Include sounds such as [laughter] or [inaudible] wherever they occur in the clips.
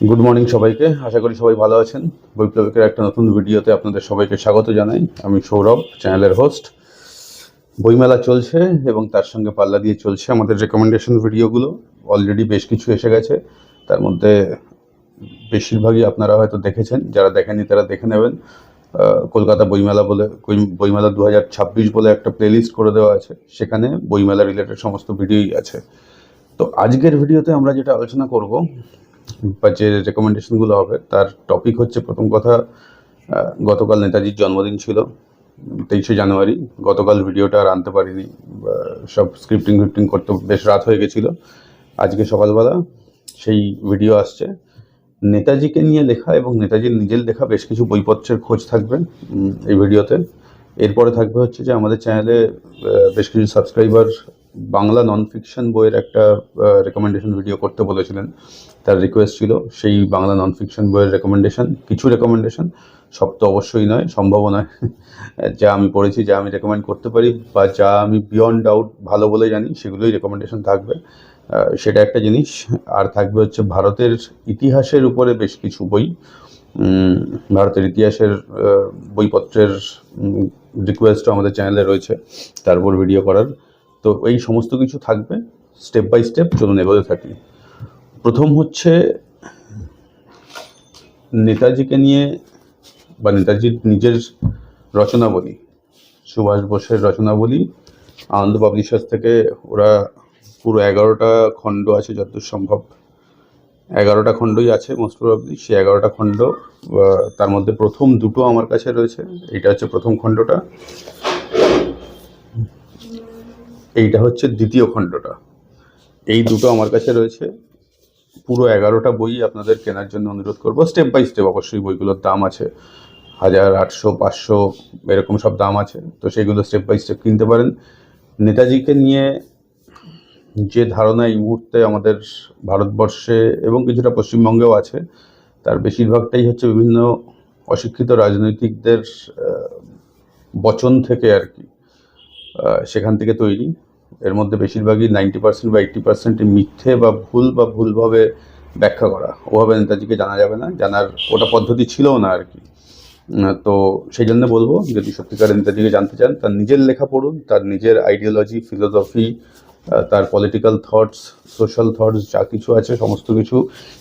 Good morning সবাইকে। আশা করি সবাই ভালো আছেন। বৈপ্লবিকের একটা নতুন ভিডিওতে আপনাদের সবাইকে স্বাগত জানাই। আমি সৌরভ, চ্যানেলের হোস্ট বইমেলা চলছে এবং তার সঙ্গে পাল্লা দিয়ে চলছে আমাদের রেকমেন্ডেশন ভিডিওগুলো। অলরেডি বেশ কিছু এসে গেছে। তার মধ্যে বেশিরভাগই আপনারা হয়তো দেখেছেন। যারা দেখেননি তারা দেখে নেবেন। কলকাতা বইমেলা বলে বইমেলা দু হাজার ছাব্বিশ বলে একটা প্লেলিস্ট করে দেওয়া আছে। সেখানে বইমেলা রিলেটেড সমস্ত ভিডিওই আছে। তো আজকের ভিডিওতে আমরা যেটা আলোচনা করব বা যে রেকমেন্ডেশনগুলো হবে, তার টপিক হচ্ছে প্রথম কথা গতকাল নেতাজির জন্মদিন ছিল, তেইশে জানুয়ারি। গতকাল ভিডিওটা আর আনতে পারিনি সব স্ক্রিপ্টিং ফিফটিং করতে বেশ রাত হয়ে গেছিল। আজকে সকালবেলা সেই ভিডিও আসছে। নেতাজিকে নিয়ে লেখা এবং নেতাজির নিজের লেখা বেশ কিছু বইপত্রের খোঁজ থাকবে এই ভিডিওতে। এরপরে থাকবে হচ্ছে যে আমাদের চ্যানেলে বেশ কিছু সাবস্ক্রাইবার বাংলা নন ফিকশন বইয়ের একটা রেকমেন্ডেশন ভিডিও করতে বলেছিলেন। তার রিকোয়েস্ট ছিল সেই বাংলা নন ফিকশন বইয়ের রেকমেন্ডেশন কিছু রেকমেন্ডেশন সব তো অবশ্যই নয়, সম্ভবও নয়, [laughs] যা আমি পড়েছি, যা আমি রেকমেন্ড করতে পারি বা যা আমি বিয়ন্ড ডাউট ভালো বলে জানি, সেগুলোই রেকমেন্ডেশন থাকবে। সেটা একটা জিনিস। আর থাকবে হচ্ছে ভারতের ইতিহাসের উপরে বেশ কিছু বই। ভারতের ইতিহাসের বইপত্রের রিকোয়েস্টও আমাদের চ্যানেলে রয়েছে, তার তারপর ভিডিও করার। তো এই সমস্ত কিছু থাকবে স্টেপ বাই স্টেপ চলুন এগোতে থাকি। প্রথম হচ্ছে নেতাজিকে নিয়ে বা নেতাজির নিজের রচনাবলী, সুভাষ বোসের রচনাবলী, আনন্দ পাবলিশার্স থেকে ওরা পুরো এগারোটা খণ্ড আছে যতদূর সম্ভব। এগারোটা খণ্ডই আছে মোস্ট প্রবাবলি সেই এগারোটা খণ্ড তার মধ্যে প্রথম দুটো আমার কাছে রয়েছে, এইটা হচ্ছে প্রথম খণ্ডটা। এইটা হচ্ছে দ্বিতীয় খণ্ডটা। এই দুটো আমার কাছে রয়েছে। পুরো এগারোটা বই আপনাদের কেনার জন্য অনুরোধ করব। স্টেপ বাই স্টেপ অবশ্যই বইগুলোর দাম আছে। হাজার, আটশো, পাঁচশো, এরকম সব দাম আছে। তো সেইগুলো স্টেপ বাই স্টেপ কিনতে পারেন। নেতাজিকে নিয়ে যে ধারণা এই মুহূর্তে আমাদের ভারতবর্ষে এবং কিছুটা পশ্চিমবঙ্গেও আছে, তার বেশিরভাগটাই হচ্ছে বিভিন্ন অশিক্ষিত রাজনৈতিকদের বচন থেকে আর কি। সেখান থেকে তৈরি। এর মধ্যে বেশিরভাগই নাইনটি পার্সেন্ট বা এইট্টি পার্সেন্ট মিথ্যে বা ভুল বা ভুলভাবে ব্যাখ্যা করা। ওভাবে নেতাজিকে জানা যাবে না। জানার ওটা পদ্ধতি ছিল না আর কি তো সেই জন্য বলব, যদি সত্যিকার নেতাজিকে জানতে চান, তার নিজের লেখা পড়ুন, তার নিজের আইডিওলজি ফিলোসফি তার পলিটিক্যাল থটস সোশ্যাল থটস যা কিছু আছে, সমস্ত কিছু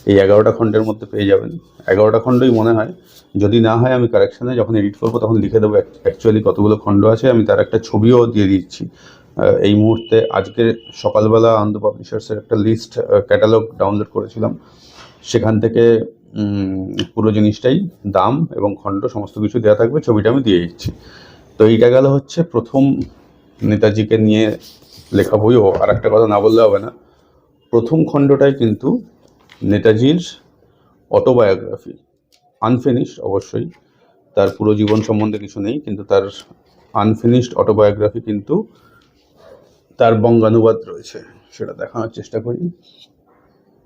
এই এগারোটা খণ্ডের মধ্যে পেয়ে যাবেন। এগারোটা খণ্ডই মনে হয়, যদি না হয় আমি কারেকশানে যখন এডিট করব তখন লিখে দেবো অ্যাকচুয়ালি কতগুলো খণ্ড আছে, আমি তার একটা ছবিও দিয়ে দিচ্ছি। এই মুহূর্তে আজকে সকালবেলা আনন্দ পাবলিশার্সের একটা লিস্ট ক্যাটালগ ডাউনলোড করেছিলাম। সেখান থেকে পুরো জিনিসটাই, দাম এবং খণ্ড সমস্ত কিছু দেওয়া থাকবে, ছবিটা আমি দিয়ে দিচ্ছি। তো এইটা গেল হচ্ছে প্রথম নেতাজিকে নিয়ে লেখা বইও আর একটা কথা না বললে হবে না। প্রথম খণ্ডটায় কিন্তু নেতাজির অটোবায়োগ্রাফি আনফিনিশড অবশ্যই। তার পুরো জীবন সম্বন্ধে কিছু নেই, কিন্তু তার আনফিনিশড অটোবায়োগ্রাফি কিন্তু তার বঙ্গানুবাদ রয়েছে, সেটা দেখানোর চেষ্টা করি।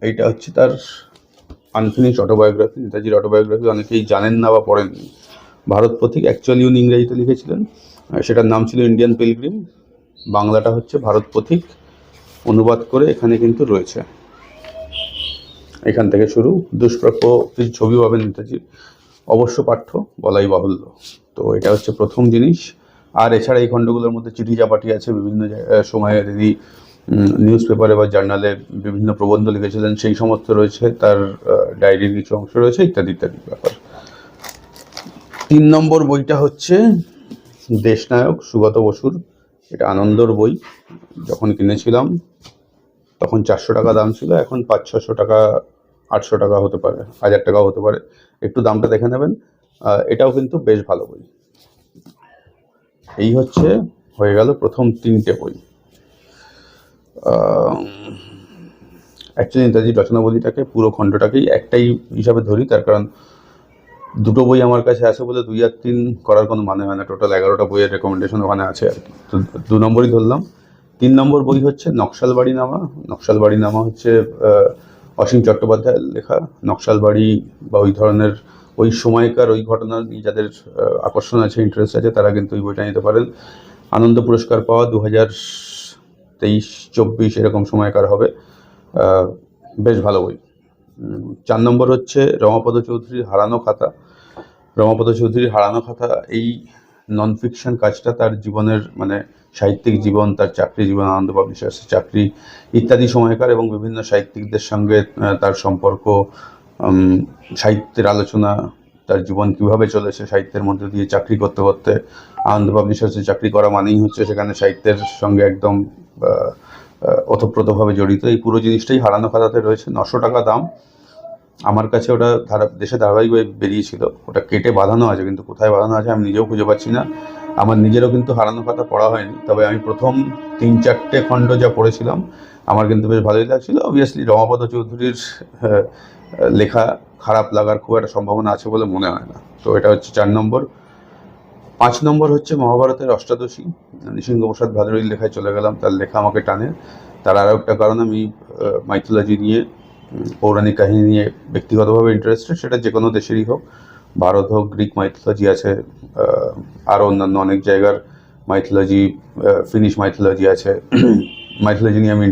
এইটা হচ্ছে তার আনফিনিশ অটোবায়োগ্রাফি নেতাজির অটোবায়োগ্রাফি অনেকেই জানেন না বা পড়েননি। ভারত পথিক অ্যাকচুয়ালি উনি ইংরেজিতে লিখেছিলেন। সেটার নাম ছিল ইন্ডিয়ান পিলগ্রিম বাংলাটা হচ্ছে ভারত পথিক অনুবাদ করে এখানে কিন্তু রয়েছে। এখান থেকে শুরু। দুষ্প্রাপ্য কিছু ছবি পাবেন নেতাজির। অবশ্য পাঠ্য বলাই বাহুল্য। তো এটা হচ্ছে প্রথম জিনিস। আর এছাড়া এই খণ্ডগুলোর মধ্যে চিঠি চাপাটি আছে বিভিন্ন সময়ে তিনি নিউজ পেপারে বা জার্নালে বিভিন্ন প্রবন্ধ লিখেছিলেন। সেই সমস্ত রয়েছে। তার ডায়েরির কিছু অংশ রয়েছে, ইত্যাদি ইত্যাদি ব্যাপার। তিন নম্বর বইটা হচ্ছে দেশনায়ক সুগত বসুর এটা আনন্দর বই। যখন কিনেছিলাম, তখন চারশো টাকা দাম ছিল, এখন পাঁচ, ছশো টাকা, আটশো টাকা হতে পারে, হাজার টাকাও হতে পারে। একটু দামটা দেখে নেবেন। এটাও কিন্তু বেশ ভালো বই। এই হচ্ছে, হয়ে গেল প্রথম তিনটে বই। অ্যাকচুয়ালি নেতাজির রচনাবলীটাকে পুরো খণ্ডটাকেই একটাই হিসাবে ধরি, তার কারণ দুটো বই আমার কাছে আছে বলে দুই আর তিন করার কোনো মানে হয় না। টোটাল এগারোটা বইয়ের রেকমেন্ডেশন ওখানে আছে আর কি। তো দু নম্বরই ধরলাম। তিন নম্বর বই হচ্ছে নকশালবাড়ি নামা নকশালবাড়ি নামা হচ্ছে অসীম চট্টোপাধ্যায়ের লেখা। নকশালবাড়ি বা ওই ধরনের ওই সময়কার ওই ঘটনা নিয়ে যাদের আকর্ষণ আছে ইন্টারেস্ট আছে, তারা কিন্তু ওই বইটা নিতে পারেন। আনন্দ পুরস্কার পাওয়া দু হাজার তেইশ, চব্বিশ এরকম সময়কার হবে। বেশ ভালো বই। চার নম্বর হচ্ছে রমাপদ চৌধুরীর হারানো খাতা। রমাপদ চৌধুরীর হারানো খাতা, এই নন ফিকশন কাজটা তার জীবনের মানে সাহিত্যিক জীবন, তার চাকরি জীবন, আনন্দ পাবলিশার্সের চাকরি ইত্যাদি সময়কার এবং বিভিন্ন সাহিত্যিকদের সঙ্গে তার সম্পর্ক সাহিত্যের আলোচনা, তার জীবন কীভাবে চলেছে, সাহিত্যের মধ্যে দিয়ে চাকরি করতে করতে আনন্দ পাবলিশার্সে চাকরি করা মানেই হচ্ছে সেখানে সাহিত্যের সঙ্গে একদম ওতপ্রোতভাবে জড়িত। এই পুরো জিনিসটাই হারানো খাতাতে রয়েছে। নশো টাকা দাম। আমার কাছে ওটা ধারা, দেশে ধারাবাহিকভাবে বেরিয়েছিল। ওটা কেটে বাঁধানো আছে, কিন্তু কোথায় বাঁধানো আছে আমি নিজেও খুঁজে পাচ্ছি না। আমার নিজেরও কিন্তু হারানো খাতা পড়া হয়নি। তবে আমি প্রথম তিন চারটে খণ্ড যা পড়েছিলাম, আমার কিন্তু বেশ ভালোই লাগছিল। অবভিয়াসলি রমাপদ চৌধুরীর লেখা খারাপ লাগার খুব একটা সম্ভাবনা আছে বলে মনে হয় না। তো এটা হচ্ছে চার নম্বর। পাঁচ নম্বর হচ্ছে মহাভারতের অষ্টাদশী। নৃসিংহ প্রসাদ ভাদুরীর লেখায় চলে গেলাম, তার লেখা আমাকে টানে। তার আরও একটা কারণ, আমি মাইথোলজি নিয়ে পৌরাণিক কাহিনী নিয়ে ব্যক্তিগতভাবে ইন্টারেস্টেড সেটা যে কোনো দেশেরই হোক, ভারত হোক, গ্রিক মাইথোলজি আছে আরও অন্যান্য অনেক জায়গার মাইথোলজি ফিনিশ মাইথোলজি আছে, [clears throat] মাইথোলজি নিয়ে আমি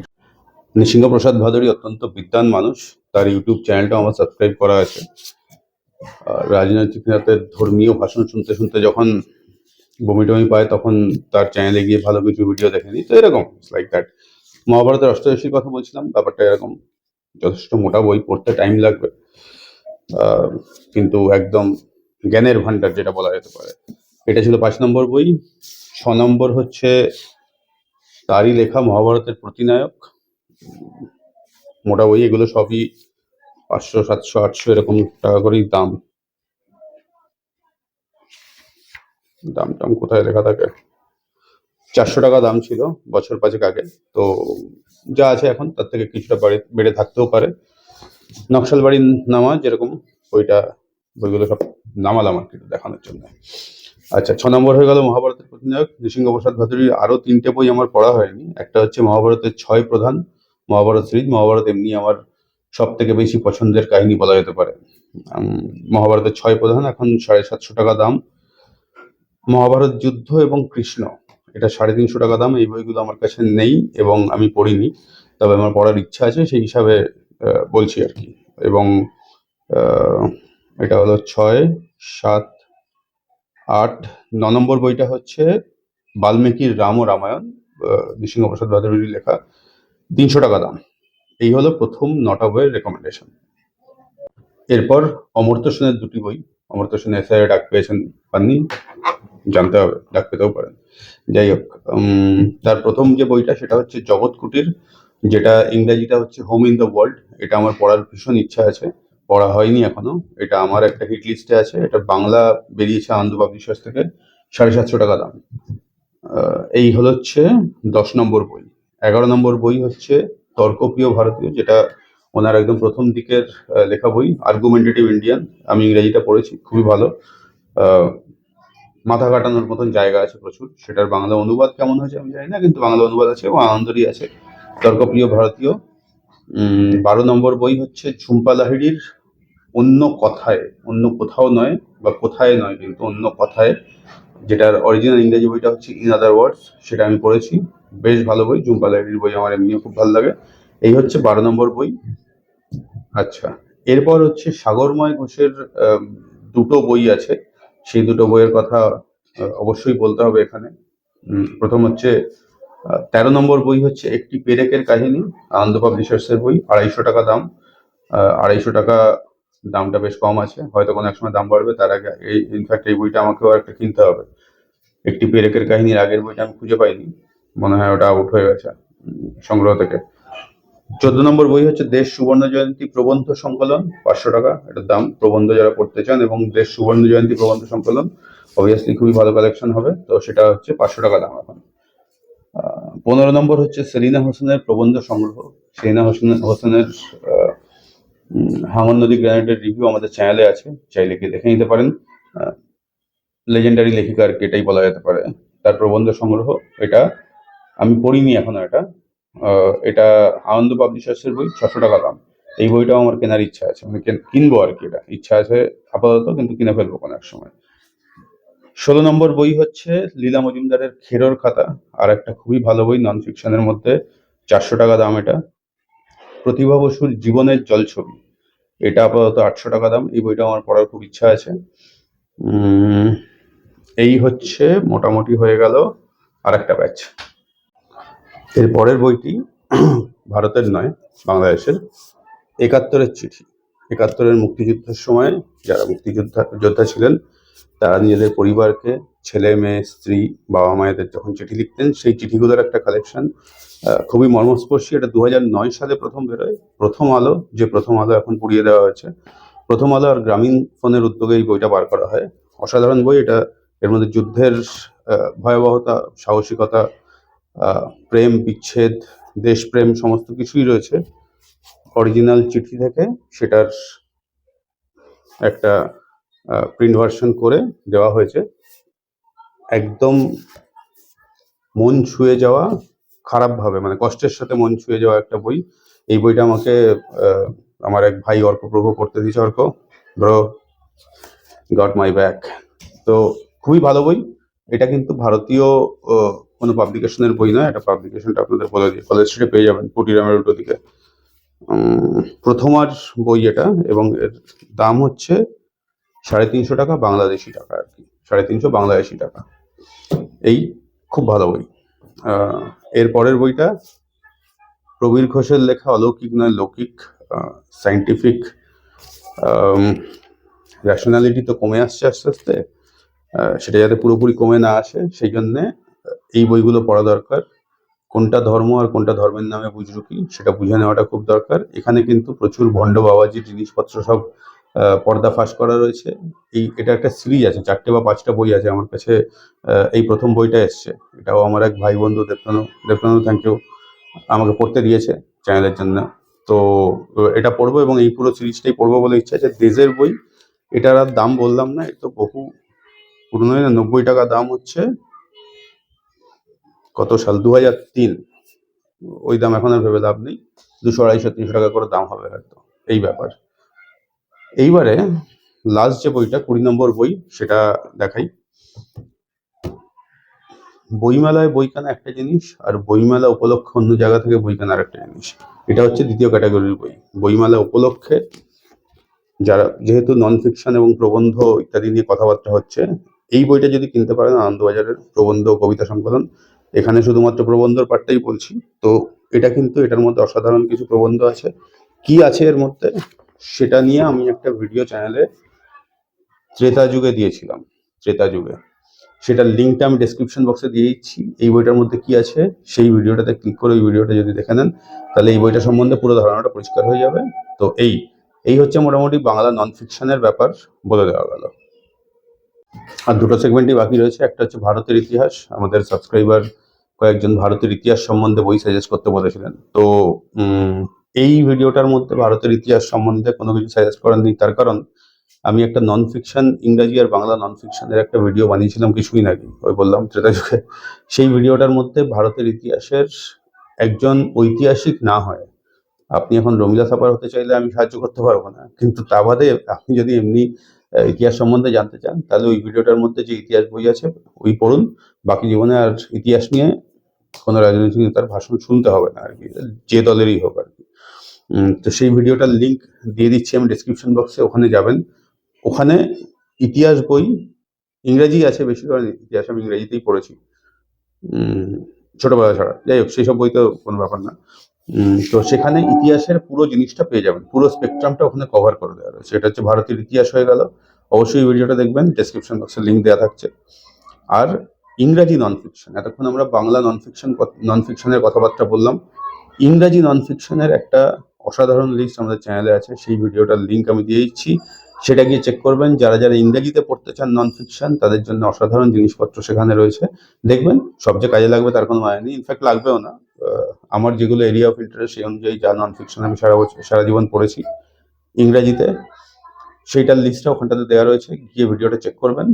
নৃসিংহপ্রসাদ ভাদুরী অত্যন্ত বিদ্বান মানুষ, তার ইউটিউব চ্যানেলটাও আমার সাবস্ক্রাইব করা আছে। রাজনৈতিক নেতাদের ধর্মীয় ভাষণ শুনতে শুনতে যখন বমি টমি পায়, তখন তার চ্যানেলে গিয়ে ভালো কিছু ভিডিও দেখে নিই। তো এরকম লাইক দ্যাট মহাভারতের অষ্টদশীর কথা বলছিলাম, ব্যাপারটা এরকম, যথেষ্ট মোটা বই, পড়তে টাইম লাগবে। কিন্তু একদম জ্ঞানের ভান্ডার যেটা বলা যেতে পারে। এটা ছিল পাঁচ নম্বর বই। ছ নম্বর হচ্ছে, তারই লেখা মহাভারতের প্রতিনায়ক। মোটা বই, এগুলো সবই পাঁচশো, সাতশো, আটশো এরকম টাকা করেই দাম। দাম টাম কোথায় লেখা থাকে? চারশো টাকা দাম ছিল বছর পাঁচেক আগে। তো যা আছে এখন, তার থেকে কিছুটা বাড়ে, বেড়ে থাকতেও পারে। নকশাল বাড়ির নামা যেরকম, ওইটা বইগুলো সব নামালাম আর কি দেখানোর জন্য। আচ্ছা ছ নম্বর হয়ে গেল মহাভারতের নৃসিংহ প্রসাদ ভাদুরীর আরও তিনটে বই আমার পড়া হয়নি। একটা হচ্ছে মহাভারতের ছয় প্রধান, মহাভারত সিরিজ। মহাভারত এমনি আমার সব থেকে বেশি পছন্দের কাহিনী বলা যেতে পারে। মহাভারতের ছয় প্রধান, এখন সাড়ে সাতশো টাকা দাম। মহাভারত যুদ্ধ এবং কৃষ্ণ। এটা সাড়ে তিনশো টাকা দাম, এই বইগুলো আমার কাছে নেই এবং আমি পড়িনি। তবে আমার পড়ার ইচ্ছা আছে, সেই হিসাবে বলছি আর কি। এবং এটা হলো ছয়, সাত, আট, ন নম্বর বইটা হচ্ছে বাল্মীকির রাম ও রামায়ণ নৃসিংহপ্রসাদ ভাদুরীর লেখা। তিনশো টাকা দাম। এই হলো প্রথম নটা বইয়ের রেকমেন্ডেশন এরপর অমর্ত্য সেনের দুটি বই। অমর্ত্য সেন এসআই ডাক পেয়েছেন পাননি। জানতে হবে, ডাক পেতেও পারেন। যাই হোক তার প্রথম যে বইটা সেটা হচ্ছে জগৎ কুটির, যেটা ইংরেজিটা হচ্ছে হোম ইন দ্য ওয়ার্ল্ড। এটা আমার পড়ার ভীষণ ইচ্ছা আছে, পড়া হয়নি এখনও। এটা আমার একটা হিট লিস্টে আছে, এটা বাংলা বেরিয়েছে আনন্দ পাবলিশার্স থেকে, সাড়ে সাতশো টাকা দাম। এই হলো হচ্ছে দশ নম্বর বই। এগারো নম্বর বই হচ্ছে তর্কপ্রিয় ভারতীয়, যেটা ওনার একদম প্রথম দিকের লেখা বই আর্গুমেন্টেটিভ ইন্ডিয়ান আমি ইংরেজিটা পড়েছি, খুবই ভালো। মাথা কাটানোর মতন জায়গা আছে প্রচুর। সেটার বাংলা অনুবাদ কেমন হয়েছে আমি জানি না, কিন্তু বাংলা অনুবাদ আছে এবং আনন্দরই আছে। তর্কপ্রিয় ভারতীয়। বারো নম্বর বই হচ্ছে ঝুম্পা লাহিড়ির অন্য কথায়, অন্য কোথাও নয় বা কোথায় নয়, কিন্তু অন্য কথায়, যেটার অরিজিনাল ইংরেজি বইটা হচ্ছে ইন আদার ওয়ার্ডস সেটা আমি পড়েছি। বেশ ভালো বই, ঝুম্পা লাহিড়ির বই আমার এমনিও খুব ভালো লাগে। এই হচ্ছে বারো নম্বর বই। আচ্ছা এরপর হচ্ছে সাগরময় ঘোষের দুটো বই আছে। সেই দুটো বইয়ের কথা অবশ্যই বলতে হবে এখানে। প্রথম হচ্ছে তেরো নম্বর বই হচ্ছে একটি পেরেকের কাহিনী, আনন্দ পাবলিশার্সের বই, আড়াইশো টাকা দাম। আড়াইশো টাকা দামটা বেশ কম আছে, হয়তো কোনো এক সময় দাম বাড়বে, তার আগে এই ইনফ্যাক্ট এই বইটা আমাকেও একটা কিনতে হবে। একটি পেরেকের কাহিনীর আগের বইটা আমি খুঁজে পাইনি, মনে হয় ওটা আউট হয়ে গেছে সংগ্রহ থেকে। চোদ্দ নম্বর বই হচ্ছে, দেশ সুবর্ণ জয়ন্তী প্রবন্ধ সংকলন, পাঁচশো টাকা, এটার দাম। প্রবন্ধ যারা পড়তে চান এবং দেশ সুবর্ণ জয়ন্তী প্রবন্ধ সংকলন অবভিয়াসলি খুবই ভালো কালেকশন হবে। তো সেটা হচ্ছে পাঁচশো টাকা দাম এখন। পনেরো নম্বর হচ্ছে সেলিনা হোসেনের প্রবন্ধ সংগ্রহ। সেলিনা হোসেন, হোসেনের হামন নদী গ্রানাইটের রিভিউ আমাদের চ্যানেলে আছে। চাইলে কি দেখে নিতে পারেন। লেজেন্ডারি লেখিকা আর কি এটাই বলা যেতে পারে। তার প্রবন্ধ সংগ্রহ, এটা আমি পড়িনি এখনও এটা। এটা আনন্দ পাবলিশার্সের বই, ছশো টাকা দাম। এই বইটাও আমার কেনার ইচ্ছা আছে। আমি কেন- কিনবো আর কি এটা। ইচ্ছা আছে আপাতত, কিন্তু কিনে ফেলব কোনো এক সময়। ষোলো নম্বর বই হচ্ছে লীলা মজুমদারের খেরোর খাতা। আর একটা খুবই ভালো বই নন ফিকশনের মধ্যে। চারশো টাকা দাম এটা। প্রতিভা বসুর জীবনের জলছবি এটা আপাতত আটশো টাকা দাম। এই বইটা আমার পড়ার খুব ইচ্ছা আছে। এই হচ্ছে, মোটামুটি হয়ে গেল আর একটা ব্যাচ। এর পরের বইটি [clears throat] ভারতের নয়, বাংলাদেশের। একাত্তরের চিঠি। একাত্তরের মুক্তিযুদ্ধের সময় যারা মুক্তিযোদ্ধা, যোদ্ধা ছিলেন তারা নিজেদের পরিবারকে, ছেলে, মেয়ে, স্ত্রী, বাবা মায়েদের যখন চিঠি লিখতেন, সেই চিঠিগুলোর একটা কালেকশন খুবই মর্মস্পর্শী। এটা দু নয় সালে প্রথম বেরোয়। প্রথম আলো, যে প্রথম আলো এখন পুড়িয়ে দেওয়া হয়েছে। প্রথম আলো আর গ্রামীণ ফোনের উদ্যোগে এই বইটা বার করা হয়। অসাধারণ বই এটা। এর মধ্যে যুদ্ধের ভয়াবহতা, সাহসিকতা প্রেম, বিচ্ছেদ, দেশপ্রেম সমস্ত কিছুই রয়েছে। অরিজিনাল চিঠি থেকে সেটার একটা প্রিন্ট ভার্সন করে দেওয়া হয়েছে। একদম মন ছুঁয়ে যাওয়া খারাপভাবে মানে কষ্টের সাথে মন ছুঁয়ে যাওয়া একটা বই। এই বইটা আমাকে আমার এক ভাই অর্ক প্রভু করতে দিয়েছে Arka. Bro got my back তো খুবই ভালো বই। এটা কিন্তু ভারতীয় কোনো পাবলিকেশনের বই নয়। এটা পাবলিকেশনটা আপনাদের বলে দিই। কলেজ স্ট্রিটে পেয়ে যাবেন পুটিরামের উল্টো দিকে। প্রথমার বই এটা এবং এর দাম হচ্ছে সাড়ে তিনশো টাকা, বাংলাদেশি টাকা আর কি। সাড়ে তিনশো বাংলাদেশি টাকা। এই খুব ভালো বই। এর পরের বইটা প্রবীর ঘোষের লেখা অলৌকিক নয়, লৌকিক সাইন্টিফিক রেশনালিটি তো কমে আসছে আস্তে আস্তে। সেটা যাতে পুরোপুরি কমে না আসে, সেই জন্যে এই বইগুলো পড়া দরকার। কোনটা ধর্ম আর কোনটা ধর্মের নামে বুজরুকি সেটা বুঝে নেওয়াটা খুব দরকার। এখানে কিন্তু প্রচুর ভণ্ড বাবাজি জিনিসপত্র সব পর্দা ফাঁস করা রয়েছে। এই, এটা একটা সিরিজ আছে, চারটে বা পাঁচটা বই আছে আমার কাছে এই প্রথম বইটা এসছে। এটাও আমার এক ভাই বন্ধু দেবনানু দেবনানু থ্যাংক ইউ আমাকে পড়তে দিয়েছে চ্যানেলের জন্য। তো, এটা পড়ব এবং এই পুরো সিরিজটাই পড়ব বলে ইচ্ছা আছে। দেশের বই, এটার আর দাম বললাম না এটা তো বহু পুরনো না নব্বই টাকা দাম হচ্ছে। কত সাল? দু হাজার তিন। ওই দাম এখন আর ভেবে লাভ নেই। দুশো, আড়াইশো, তিনশো টাকা করে দাম হবে হয়তো। এই ব্যাপার। এইবারে লাস্ট যে বইটা, কুড়ি নম্বর বই, সেটা দেখাই। বইমেলায় বই কেনা একটা জিনিস, আর বইমেলা উপলক্ষে অন্য জায়গা থেকে বই কেনার একটা জিনিস। এটা হচ্ছে দ্বিতীয় ক্যাটাগরির বই। বইমেলা উপলক্ষে যারা, যেহেতু নন ফিকশন এবং প্রবন্ধ ইত্যাদি নিয়ে কথাবার্তা হচ্ছে, এই বইটা যদি কিনতে পারেন, আনন্দবাজারের প্রবন্ধ কবিতা সংকলন, এখানে শুধুমাত্র প্রবন্ধর পাঠটাই বলছি। তো এটা কিন্তু এটার মধ্যে অসাধারণ কিছু প্রবন্ধ আছে। কি আছে এর মধ্যে? সেটা নিয়ে আমি একটা ভিডিও চ্যানেলে ত্রেতা যুগে দিয়েছিলাম, ত্রেতা যুগে। সেটার লিঙ্কটা আমি ডেসক্রিপশন বক্সে দিয়ে দিচ্ছি এই বইটার মধ্যে কি আছে, সেই ভিডিওটাতে ক্লিক করে ওই ভিডিওটা যদি দেখে নেন, তাহলে এই বইটা সম্বন্ধে পুরো ধারণাটা পরিষ্কার হয়ে যাবে। তো এই এই হচ্ছে মোটামুটি বাংলা নন ফিকশনের ব্যাপার বলে দেওয়া গেল। আর দুটো সেগমেন্টই বাকি রয়েছে, একটা হচ্ছে ভারতের ইতিহাস। আমাদের সাবস্ক্রাইবার কয়েকজন ভারতের ইতিহাস সম্বন্ধে বই সাজেস্ট করতে বলেছিলেন। তো এই ভিডিওটার মধ্যে ভারতের ইতিহাস সম্বন্ধে কোনো কিছু সাজেস্ট করার নেই। তার কারণ, আমি একটা নন ফিকশন ইংরাজি আর বাংলা নন ফিকশনের একটা ভিডিও বানিয়েছিলাম কিছুদিন আগে, ওই বললাম ত্রেতা যুগে। সেই ভিডিওটার মধ্যে ভারতের ইতিহাসের একজন ঐতিহাসিক না হয়। আপনি এখন রমিলা সাপার হতে চাইলে আমি সাহায্য করতে পারব না। কিন্তু তা বাদে আপনি যদি এমনি ইতিহাস সম্বন্ধে জানতে চান, তাহলে ওই ভিডিওটার মধ্যে যে ইতিহাস বই আছে, ওই পড়ুন। বাকি জীবনে আর ইতিহাস নিয়ে কোনো রাজনৈতিক নেতার ভাষণ শুনতে হবে না আর কি। যে দলেরই হোক আর কি। তো সেই ভিডিওটার লিঙ্ক দিয়ে দিচ্ছি আমি ডিসক্রিপশন বক্সে ওখানে যাবেন। ওখানে ইতিহাস বই, ইংরেজি আছে বেশি করে ইতিহাস আমি ইংরেজিতেই পড়েছি। ছোটবেলা ছাড়া। যাই হোক সেই সব বই তো কোনো ব্যাপার না। তো সেখানে ইতিহাসের পুরো জিনিসটা পেয়ে যাবেন। পুরো স্পেকট্রামটা ওখানে কভার করে দেওয়া রয়েছে। সেটা হচ্ছে ভারতের ইতিহাস হয়ে গেল। অবশ্যই ভিডিওটা দেখবেন ডেসক্রিপশন বক্সে লিঙ্ক দেওয়া থাকছে। আর ইংরাজি নন ফিকশন এতক্ষণ আমরা বাংলা নন ফিকশন নন ফিকশনের কথাবার্তা বললাম। ইংরাজি নন ফিকশনের একটা অসাধারণ লিস্ট আমাদের চ্যানেলে আছে, সেই ভিডিওটার লিঙ্ক আমি দিয়ে দিচ্ছি সেটা গিয়ে চেক করবেন। যারা যারা ইংরেজিতে পড়তে চান নন ফিকশন তাদের জন্য অসাধারণ জিনিসপত্র সেখানে রয়েছে। দেখবেন, সব যে কাজে লাগবে তার কোনো মানে নেই। ইনফ্যাক্ট লাগবেও না। আমার যেগুলো এরিয়া অফ ইন্টারেস্ট সেই অনুযায়ী যা নন ফিকশন আমি সারা বছর, সারা জীবন পড়েছি ইংরাজিতে, সেইটার লিস্টটা ওখানটাতে দেওয়া রয়েছে। গিয়ে ভিডিওটা চেক করবেন।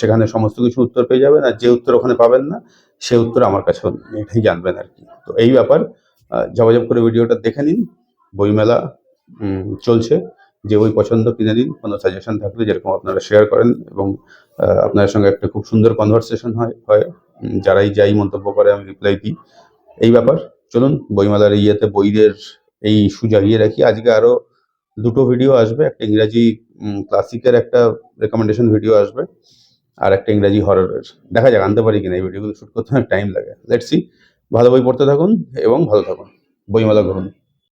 সেখানে সমস্ত কিছু উত্তর পেয়ে যাবেন। আর যে উত্তর ওখানে পাবেন না, সে উত্তর আমার কাছে এটাই জানবেন আর কি। তো এই ব্যাপার ঝপাঝপ করে ভিডিওটা দেখে নিন। বইমেলা চলছে। যে বই পছন্দ কিনে নিন কোনো সাজেশন থাকলে যেরকম আপনারা শেয়ার করেন এবং আপনার সঙ্গে একটা খুব সুন্দর কনভারসেশন হয় হয়। যারাই যাই মন্তব্য করে, আমি রিপ্লাই দিই। এই ব্যাপার। চলুন, বইমেলার ইয়েতে বইদের এই ইস্যু জাগিয়ে রাখি। আজকে আরও দুটো ভিডিও আসবে। একটা ইংরাজি ক্লাসিকের একটা রেকমেন্ডেশন ভিডিও আসবে আর একটা ইংরাজি হররের দেখা যাক, আনতে পারি কিনা। এই ভিডিওগুলো শ্যুট করতে অনেক টাইম লাগে। লেটস ভালো বই পড়তে থাকুন এবং ভালো থাকুন। বইমেলা ঘুরুন।